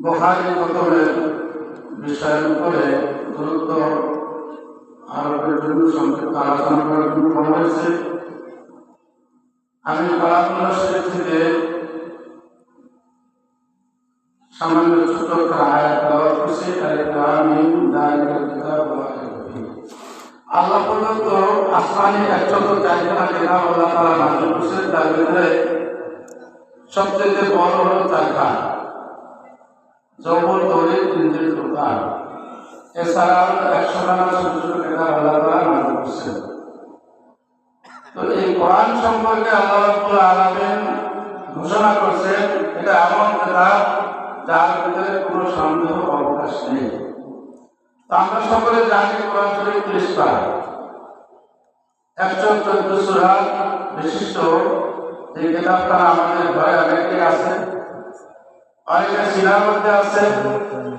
বহারি গতমের বিষয়ের উপরে গুরুত্ব আরোপের জন্য সংক্ষিপ্ত আলোচনা করার জন্য বলা হয়েছে আমি কলাকুল্লা শরীফ থেকে সামান্য ছোট আয়াত দেওয়া করছি আলিফ লাম মিম যালিকাল কিতাবু লা রাইবা ফীহ। আল্লাহ পর্যন্ত আসমানি একশত চারখানা কিতাব আল্লাহ তাআলা নাযিল করেছেন তার সবচেয়ে বড় হলো চারটা দলিল ইঞ্জিল ফুরকান এছাড়াও একশো খানা ছোট ছোট কিতাব আল্লাহ নাযিল করেছেন। তো এই কোরআন সম্পর্কে আল্লাহ রাব্বুল আলামিন ঘোষণা করছেন, এটা এমন কিতাব যার ভিতরে কোনো সন্দেহ অবকাশ নেই। আমরা সকলে জানি কোরআন শরীফ ত্রিশ পারা। একশো চোদ্দ সুরা বিশিষ্ট। যে কিতাবটা আমাদের ঘরে অনেকে আছে। Aynen silah vakti asıl.